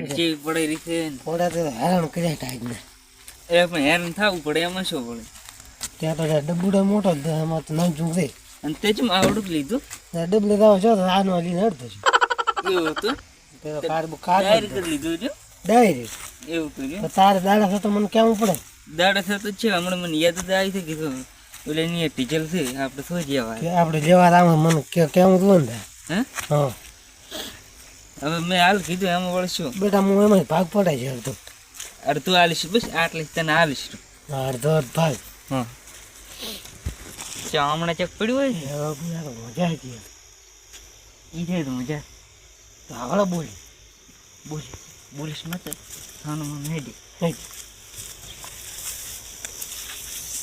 ચેવી પડે રીતે. પોડા તો હેરાન કર્યા ટાઈમ ને એ પણ હેરાન થવું પડે એમાં શું પડે? ત્યાં તો ડબ્બુડો મોટો જ એમાં તો નામ છે. અને તે ચમ આવડું લીધું? ડબલે તો છો તો આનો લઈને હડતો છું. એવું હતું? પેલો કાર કાર ડાયરી કરી લીધું છે ડાયરી. એવું કર્યું? તારે દાડા થતો મને કેવું પડે. દાડા થતો છે હમણાં મને યાદ જ આવી છે ગયું ઓલે એની ટીચર છે આપણે શું જવા કે આપણે જવા આમાં મને કે- કેવું હતું ને હે? હા. હવે મેં હાલ કીધું એમાં વળશું. બેટા હું એમાં ભાગ પડે છે અડધો. અડધું હાલીશ બસ આટલી તને હાલીશ અડધો જ ભાગ. હા. ચા હમણાં ચેક પડ્યું હોય ને? મજા આવી ઈ છે તો મજા. તો આગળ બોલી. બોલી. બોલીશ મત. સાનું મને હેડી.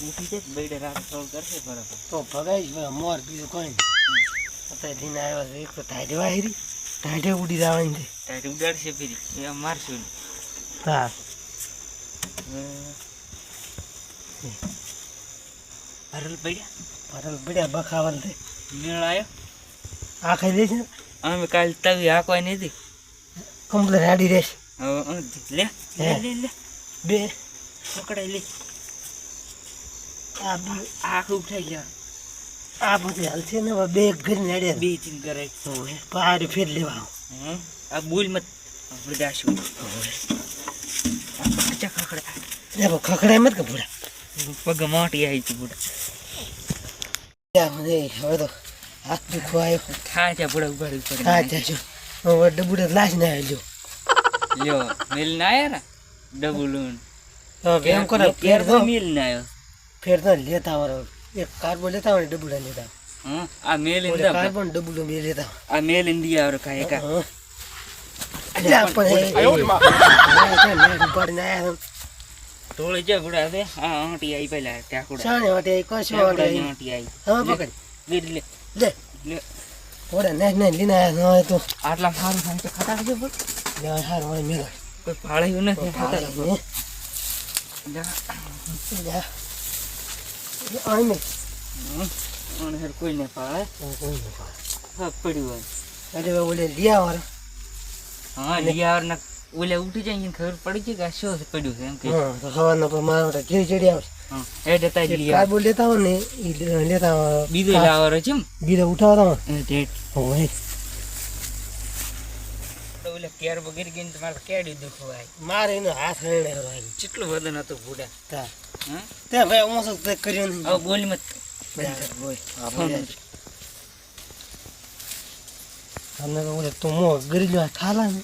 ઉઠી જાય બેડે રાત સોલ કરશે બરાબર. તો ભગાઈ મોર બીજું કોઈ નહીં. અત્યારે દિન આવ્યો છે એક તો ટાઈટે વાહેરી ટાઈટે ઉડી જવાની છે. ટાઈટે ઉડાડશે ફરી. એ મારશું હા. હરલ પડ્યા? પટેલ પડ્યા બખાવલ છે. મેળ આવ્યો આ ખાઈ દે છે અમે કાલ તવી હાંકવા નથી કમ્પ્લેટ રેડી રહેશે. લે લે. લે બે. પકડાઈ લે. આ આખ ઉઠાઈ લે આ બધી હાલશે ને બે ઘર નડે બે ચીન કરે તો પાર ફેર લેવા. આ બોલ મત જાશું. ખચા ખખડા દેખો ખખડાય. મત કે ભૂડા પગ મોટી આવી છે ભૂડા મને હવે તો હાથ દુખો આવ્યો. છે બુડા ઉગાડી ઉપર. હા જશો હવે ડબુડે લાશ ને આવ્યો લ્યો મેલ ના આયા ને ડબલ હવે કરે ફેર તો મેલ ના આવ્યો ફેર તો લેતા વાળો એક કાર્બન લેતા હોય ડબુડા લેતા. હં આ મેલ ઇન્ડિયા કાર્બન ડબુડો મેલ લેતા. આ મેલ ઇન્ડિયા આવરે કાય કા. તોળે જે ગુડા દે હા આંટી આવી પેલા ગુડા શાણે વાટે આવી, કશો આંટી આઈ? હવે પકડ. ગીરી લે. લે. લે. ઓડા ને ને લીના આયા તો આટલા સારું થાય તો ખાતા છે બોલ લે હાર હોય મેલ. કોઈ ફાળ્યું નથી ખાતા લે જા. આય ને. અને હેર કોઈ ને પાળે કોઈ નહીં પાડે. હા પડ્યું હોય. અરે ઓલે લિયાવર હા લિયાવર ના ઓલે ઉઠી જાય ને ખબર પડી છે કે આ શું પડ્યું છે એમ કે. હા તો સવારના પર મારા માટે ચીડી ચીડી આવશે. હા એ જતા જ લિયાવર કાબુ લેતા હોય ને ઈ લેતા બીજો લાવર છે એમ બીજો ઉઠાવતા હોય. એ ઢેટ હોય ઓલે કેર વગેરે ગઈને તમારે કેડી દુખવાય. મારે એનો હાથ હરણે હરવાય. કેટલું વજન હતું ભૂડા તા. તે ભાઈ હું શું તે કર્યું નહીં હવે બોલ મત બોલે. તમને તો ઓલે તું મો ગરી લો થાલા ને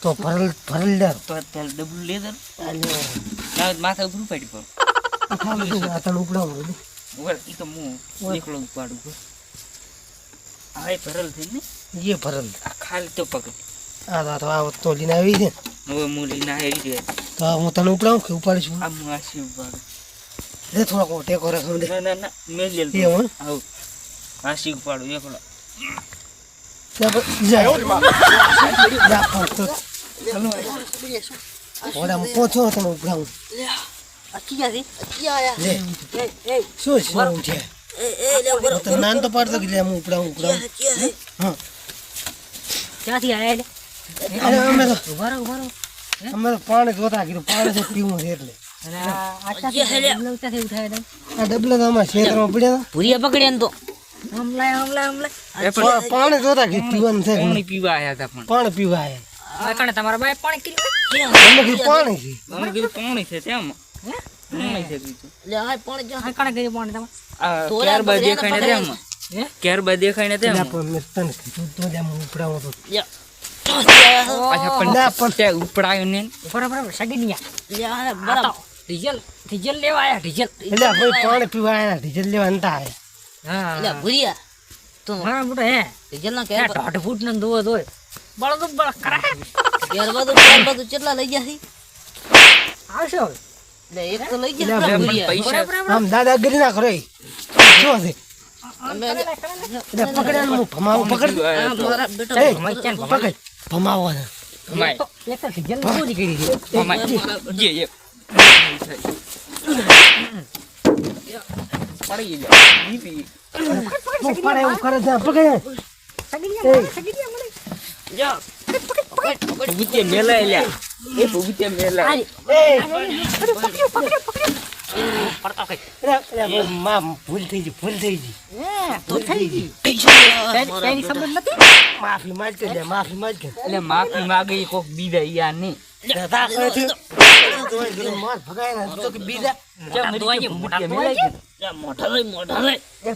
તો ભરલ ભરલ લે તો અત્યારે ડબલું લે દર આ લે ના માથા ઉપર પડી પડો આ તને ઉપડાવું દે ઉપર ઈ તો હું એકલો ઉપાડું આ ભરલ થઈ ને એ ભરલ ખાલી તો પકડ આ તો આ તો તો લીને આવી છે હવે મૂલી ના આવી જાય તો આ હું તને ઉપડાવું કે ઉપાડીશું આ હું આસી દે લે થોડોક કરે દે ના ના ના મેં લે એ હું. આવ. આસી ઉપાડું? એકલો જા જા પણ તો ઓડા પહોંચો તને ઉપડાવું. લે શું છે ઉઠ્યા તો નાન તો પાડતો કે લે હું ઉપડાવું ઉપડાવું. હા. ક્યાંથી આયા લે અરે અમે તો રહો. અમે પાણી જોતા કીધું પાણી તો પીવું છે એટલે. આ ડબલા તો અમારા ક્ષેત્રમાં પડ્યા ભૂરિયા પકડ્યા તો. પાણી જોતા કીધું પીવાનું છે. પાણી પીવા આયા હતા પણ. પાણી પીવા આયા. તમારા બાએ પાણી કીધું પાણી છે. કીધું પાણી છે તેમ. પાણી છે કીધું લે આ પાણી જો આ કણે પાણી તમારે? આ ક્યારબા દેખાય ને તેમ. હે? ક્યારબા દેખાય તેમ. પણ મેં તને કીધું તો જ આમ તો. પાછા પણ ત્યાં ઉપડાયું ને? બરાબર બરાબર સગીનિયા બરાબર. ડીઝલ ડીઝલ લેવા આયા ડીઝલ. એટલે ભાઈ પાણી પીવા આયા ડીઝલ લેવા નતા આયા. હા. ભૂરિયા તો હા મોટો હે. ડીઝલ ના કે દોઢ ફૂટ ને દોય દોય બળ તો બળ કરાય ત્યાર બાદ ત્યાર બાદ કેટલા લઈ ગયા છે આવશે હવે. એટલે એક તો લઈ એટલે ગયા ભૂરિયા. આમ દાદાગીરી ના કરો શું છે અમે એટલે પકડ્યા હું પકડ. પકડ. ભમાવો ને ભમાય એક તો ડીઝલ ચોરી કરી છે ભમાય જે જે પડી ગયો બીબી પડે એવું કરે છે પકડ સગીનિયા સગીનિયા મને જા ભૂતિયા મેલા લ્યા એ ભૂપતિયા મેલા પડતો કઈ અરે, અરે, માં ભૂલ થઈ ગઈ ભૂલ થઈ ગઈ. તો થઈ ગઈ. તેની ખબર નથી? માફી માંગતો લે માફી માંગતો એટલે માફી માગે કોક બીજા યાર ને. દાદા કહે છે તોય ભગાય ને તો કે બીજા. આ તો અહીંયા મોટા એ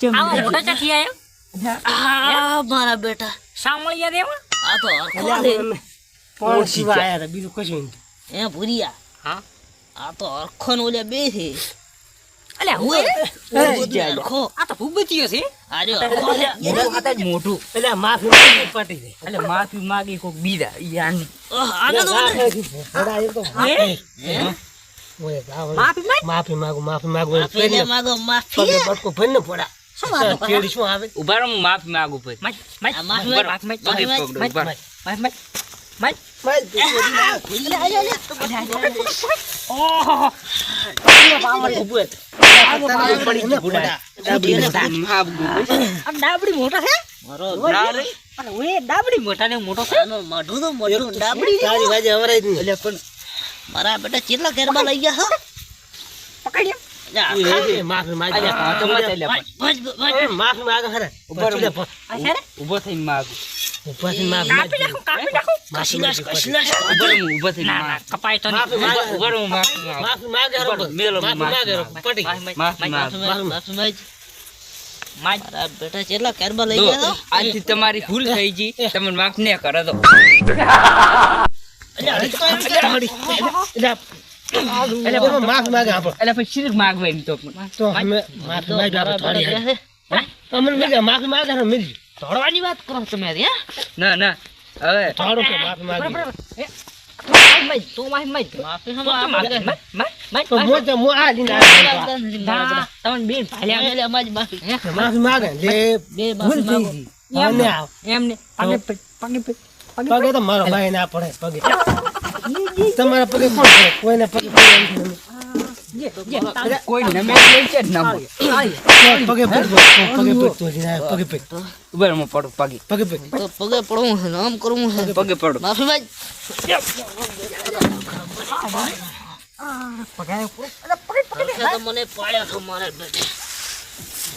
ચમ મોટા ચાથી આયા. આ મારા બેટા. સાંભળ્યા દેવા આ તો બીજું કશું એ ભૂરિયા. હા? આ તો અરખો નો ઓલ્યા બે છે અલ્યા હું અરખો આ તો ભૂપતિયો છે અરે અરખો લે મોટું એટલે માફી માંગી પટી દે એટલે માફી માગે કોક બીજા યાર આને તો એ તો હે? ઓય, જાઓ, ઓય. માફી માગું માફી માંગુ માફી માંગુ માફી માગો માફી બટકો ભરીને પડા શું કેડી શું આવે માફી માગું પછી માફી માય આ માફી માય ઊભા ભોળા. આ ડાબડી મોટા છે. ડાબડી મોટા ને મોટો છે મોઢું તો મોઢું ડાબડી તારી વાજે અવરાય નહીં. એટલે પણ મારા બેટા કેટલા ગરબા લઈ ગયા છો પકડ્યા. એ માફી માંગ ઊભા થઈને માગું પછી માફી કાપી નાખો કાપી નાખો કશી નાશ, કશી નાશ. ઊભા રહો, હું ના ના કપાય તો. ઊભા રહો, હું માફી માંગે ઊભા મેલો માફી માફી માંગે માગું. પટી માફી માફી માંગ, માફી માંગ. માય મારા બેટા કેટલા ગરબા લઈ ગયા આજથી તમારી ભૂલ થઈ ગઈ તમે માફ ને કરો તો માફ માગે માફી એટલે પછી શીર માગવાની તો તો અમે માફ માગે આપણે. અમને માફી મિલ ગયું. વાત કરો તમે ના ના હવે. થોડું કે માફી માંગી. તો માય માય માફી તો હમણાં માય આપણે માય માય તો મોં તો- મોં આ લઈને આવ્યો. ના બેન ભાલ્યા લે, અમારી માફી માફી માંગે. લે, બે માફી માંગો. ગઈ. ને આવ. એમને પગે પગે પગે તો મારો ભાઈ ના પડે પગે. તમારા પગે કોણ કોઈને પગે પડે તારે કોઈ નમે લઈ છે ના પગે હું પડું પગે પગે પગ પગે પડવું છે નામ કરવું છે પગે પડું માફી માંગ પગે હરખે મને પાડ્યો છો મારા બેટે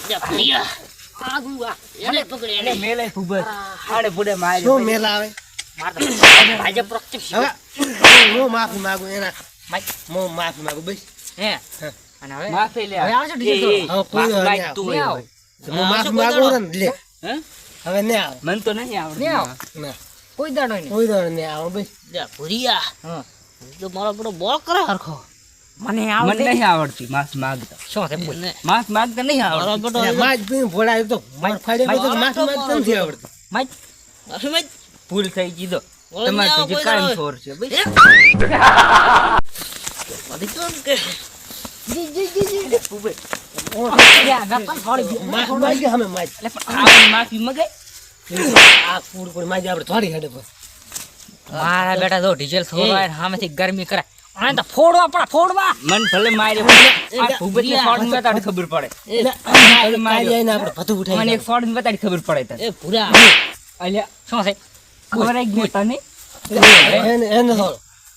લે, ભૈયા. એને પકડી એને મેલે ઊભા હાડે પુડે મારે શું મેલ આવે માર આજે પ્રક્ષેપ હવે હું માફી માંગુ એના માફી માંગુ બસ હે. અને હવે માફી લે. હવે આવશે ટીચર એ, એ, કોઈ હવે તું આવ. હું માફી માંગુ ને લે. હવે ને આવે. મને તો નહીં નહીં આવ. ના કોઈ દાડો નહીં. કોઈ દોડ ને આવે બસ લે, ભૂરિયા. હા. તો મારો બેટો બોલ કરે હરખો. મને મને નહીં આવડતી માફ માગતા. શું છે? બોલ. એને માફ નહીં મારો આવડતું. બેટો એટલે માજ પીને ભોળા આવ્યો તો માર ફાડે તો માફી માંગતા નથી આવડતું? માય માફી માંગ. ભૂલ થઈ ગઈ તો. તમારે જે કોઈ છોર છે ભાઈ. મારા બેટા તો ડીઝલ થોડવા સામેથી ગરમી કરે આને તો ફોડવા પડે ફોડવા. મન ભલે મારે ભૂપતને ફોડને બતાડી ખબર પડે. કાલી આઈને આપણે ભથું મને એક ફોડને બતાડી ખબર પડે તને. એ ભૂરા. અલ્યા શું છે? ખબર આવી ગઈ તને. એને એને થોડો